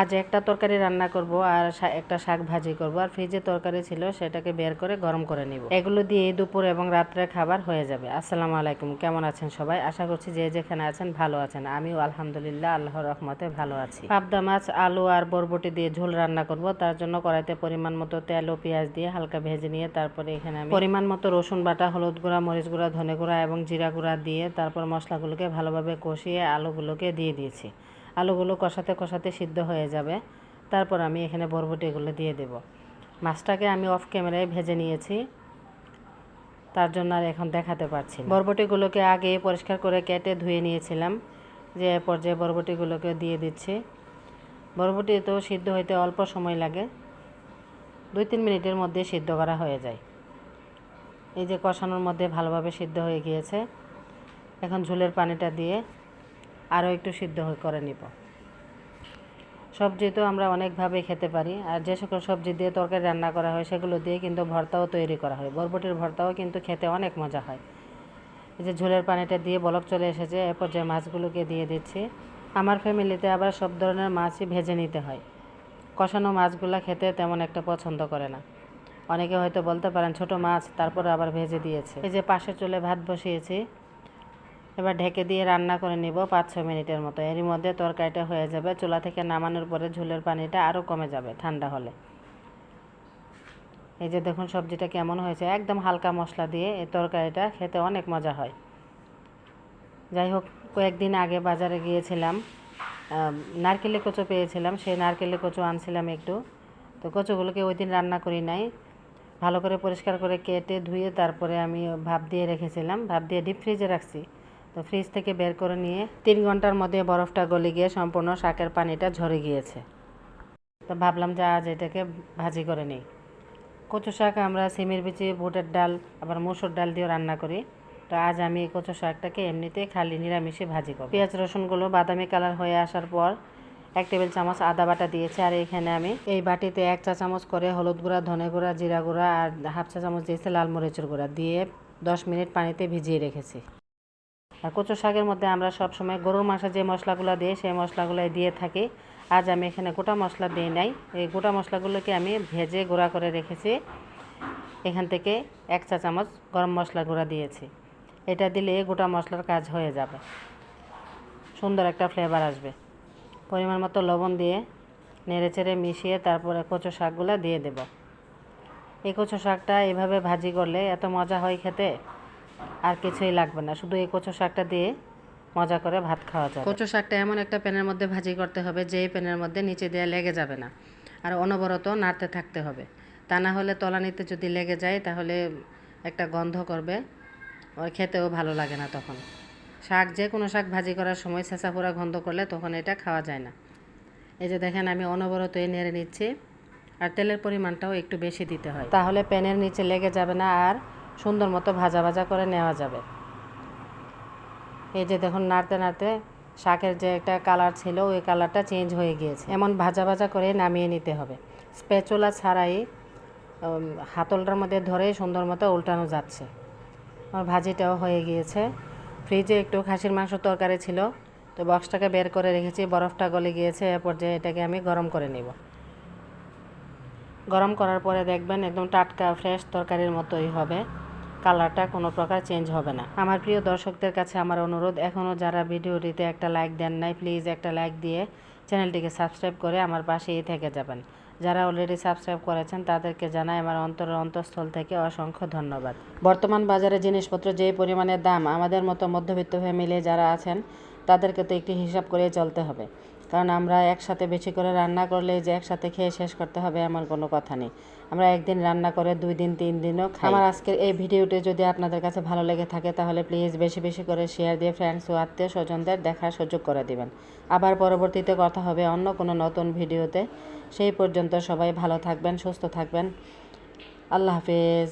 আজ একটা তরকারি রান্না করব আর একটা শাক ভাজি করব। আর ফ্রিজে তরকারি ছিল সেটাকে বের করে গরম করে নিব। এগুলো দিয়ে দুপুর এবং রাত্রে খাবার হয়ে যাবে। আসসালামু আলাইকুম, কেমন আছেন সবাই? আশা করছি যে যেখানে আছেন ভালো আছেন। আমিও আলহামদুলিল্লাহ আল্লাহর রহমতে ভালো আছি। পাবদা মাছ, আলু আর বরবটি দিয়ে ঝোল রান্না করব। তার জন্য কড়াইতে পরিমাণ মতো তেল ও পেঁয়াজ দিয়ে হালকা ভেজে নিয়ে তারপরে এখানে আমি পরিমাণ মতো রসুন বাটা, হলুদ গুঁড়া, মরিচ গুঁড়া, ধনে গুঁড়া এবং জিরা গুঁড়া দিয়ে তারপর মশলাগুলোকে ভালোভাবে কষিয়ে আলুগুলোকে দিয়ে দিয়েছি। আলুগুলো কষাতে কষাতে সিদ্ধ হয়ে যাবে। তারপর আমি এখানে বরবটিগুলো দিয়ে দেব। মাছটাকে আমি অফ ক্যামেরায় ভেজে নিয়েছি। তার জন্য আর এখন দেখাতে পারছি বরবটিগুলোকে আগে পরিষ্কার করে কেটে ধুয়ে নিয়েছিলাম। যে পর্যায়ে বরবটিগুলোকে দিয়ে দিচ্ছি। বরবটি তো সিদ্ধ হইতে অল্প সময় লাগে। দুই তিন মিনিটের মধ্যে সিদ্ধ করা হয়ে যায়। এই যে কষানোর মধ্যে ভালোভাবে সিদ্ধ হয়ে গিয়েছে। এখন ঝোলের পানিটা দিয়ে আরও একটু সিদ্ধ করে নিব। সবজি তো আমরা অনেকভাবে খেতে পারি, আর যে সকল সবজি দিয়ে তরকারি রান্না করা হয় সেগুলো দিয়ে কিন্তু ভর্তাও তৈরি করা হয়। বরবটির ভর্তাও কিন্তু খেতে অনেক মজা হয়। এই যে ঝোলের পানিটা দিয়ে বলক চলে এসেছে এরপর যে মাছগুলোকে দিয়ে দিচ্ছি। আমার ফ্যামিলিতে আবার সব ধরনের মাছই ভেজে নিতে হয়। কষানো মাছগুলো খেতে তেমন একটা পছন্দ করে না। অনেকে হয়তো বলতে পারেন ছোট মাছ, তারপরে আবার ভেজে দিয়েছে। এই যে পাশের চুলে ভাত বসিয়েছি এবার ঢেকে দিয়ে রান্না করে নিব পাঁচ ছ মিনিটের মতো। এরই মধ্যে তরকারিটা হয়ে যাবে। চুলা থেকে নামানোর পরে ঝোলের পানিটা আরও কমে যাবে ঠান্ডা হলে। এই যে দেখুন সবজিটা কেমন হয়েছে। একদম হালকা মশলা দিয়ে এই তরকারিটা খেতে অনেক মজা হয়। যাই হোক কয়েকদিন আগে বাজারে গিয়েছিলাম আম, নারকেলের কচু পেয়েছিলাম। সেই নারকেলে কচু আনছিলাম একটু। তো কচুগুলোকে ওই দিন রান্না করি নাই। ভালো করে পরিষ্কার করে কেটে ধুয়ে তারপরে আমি ভাপ দিয়ে রেখেছিলাম। ভাপ দিয়ে ডিপ ফ্রিজে রাখছি। তো ফ্রিজ থেকে বের করে নিয়ে তিন ঘণ্টার মধ্যে বরফটা গলে গিয়ে সম্পূর্ণ শাকের পানিটা ঝরে গিয়েছে। তো ভাবলাম যে আজ এটাকে ভাজি করে নিই। কচু শাক আমরা সিমের বিচি, বুটের ডাল, আবার মুসুর ডাল দিয়েও রান্না করি। তো আজ আমি এই কচু শাকটাকে এমনিতে খালি নিরামিষে ভাজি করব। পেঁয়াজ, রসুনগুলো বাদামি কালার হয়ে আসার পর এক টেবিল চামচ আদা বাটা দিয়েছি। আর এখানে আমি এই বাটিতে এক চা চামচ করে হলুদ গুঁড়া, ধনে গুঁড়া, জিরা গুঁড়া আর হাফ চা চামচ দিয়েছি লাল মরিচের গুঁড়া। দিয়ে দশ মিনিট পানিতে ভিজিয়ে রেখেছি। আর কচু শাকের মধ্যে আমরা সবসময় গরুর মাংসে যে মশলাগুলো দিই, সেই মশলাগুলোই দিয়ে থাকি। আজ আমি এখানে গোটা মশলা দিই নাই। এই গোটা মশলাগুলোকে আমি ভেজে গুঁড়া করে রেখেছি। এখান থেকে এক চা চামচ গরম মশলা গুঁড়া দিয়েছি। এটা দিলে গোটা মশলার কাজ হয়ে যাবে। সুন্দর একটা ফ্লেভার আসবে। পরিমাণ মতো লবণ দিয়ে নেড়ে চেড়ে মিশিয়ে তারপরে কচু শাকগুলো দিয়ে দেব। এই কচু শাকটা এভাবে ভাজি করলে এত মজা হয় খেতে। আর কিছুই লাগবে না। শুধু এই কচু শাকটা দিয়ে মজা করে ভাত খাওয়া যাবে। কচু শাকটা এমন একটা প্যানের মধ্যে ভাজি করতে হবে যেই প্যানের মধ্যে নিচে দিয়ে লেগে যাবে না। আর অনবরত নাড়তে থাকতে হবে। তা না হলে তলানিতে যদি লেগে যায় তাহলে একটা গন্ধ করবে। ওর খেতেও ভালো লাগে না তখন। শাক যে কোনো শাক ভাজি করার সময় ছেঁচা পোড়া গন্ধ করলে তখন এটা খাওয়া যায় না। এই যে দেখেন আমি অনবরত এই নেড়ে নিচ্ছি। আর তেলের পরিমাণটাও একটু বেশি দিতে হয়। তাহলে প্যানের নিচে লেগে যাবে না। আর সুন্দর মতো ভাজা ভাজা করে নেওয়া যাবে। এই যে দেখুন, নাড়তে নাড়তে শাকের যে একটা কালার ছিল, ওই কালারটা চেঞ্জ হয়ে গিয়েছে। এমন ভাজা ভাজা করে নামিয়ে নিতে হবে। স্পেচুলা ছাড়াই হাতলটার মধ্যে ধরে সুন্দর মতো উল্টানো যাচ্ছে। আমার ভাজিটাও হয়ে গিয়েছে। ফ্রিজে একটু খাসির মাংস তরকারি ছিল, তো বক্সটাকে বের করে রেখেছি, বরফটা গলে গিয়েছে, এ পর্যায়ে এটাকে আমি গরম করে নেব। গরম করার পরে দেখবেন একদম টাটকা, ফ্রেশ তরকারির মতোই হবে। কালারটা কোনো প্রকার চেঞ্জ হবে না। আমার প্রিয় দর্শকদের কাছে আমার অনুরোধ, এখনও যারা ভিডিওটিতে একটা লাইক দেন নাই, প্লিজ একটা লাইক দিয়ে চ্যানেলটিকে সাবস্ক্রাইব করে আমার পাশেই থেকে যাবেন। যারা অলরেডি সাবস্ক্রাইব করেছেন, তাদেরকে জানাই আমার অন্তরের অন্তঃস্থল থেকে অসংখ্য ধন্যবাদ। বর্তমান বাজারে জিনিসপত্র যে পরিমাণের দাম, আমাদের মতো মধ্যবিত্ত ফ্যামিলি যারা আছেন, তাদেরকে তো একটি হিসাব করে চলতে হবে। কারণ আমরা একসাথে বেশি করে রান্না করলে যে একসাথে খেয়ে শেষ করতে হবে এমন কোনো কথা নেই। আমরা একদিন রান্না করে দুই দিন তিন দিনও খাই আমার আজকের এই ভিডিওটি যদি আপনাদের কাছে ভালো লেগে থাকে তাহলে প্লিজ বেশি বেশি করে শেয়ার দিয়ে ফ্রেন্ডস ও আত্মীয় স্বজনদের দেখার সুযোগ করে দিবেন। আবার পরবর্তীতে কথা হবে অন্য কোনো নতুন ভিডিওতে। সেই পর্যন্ত সবাই ভালো থাকবেন সুস্থ থাকবেন। আল্লাহ হাফেজ।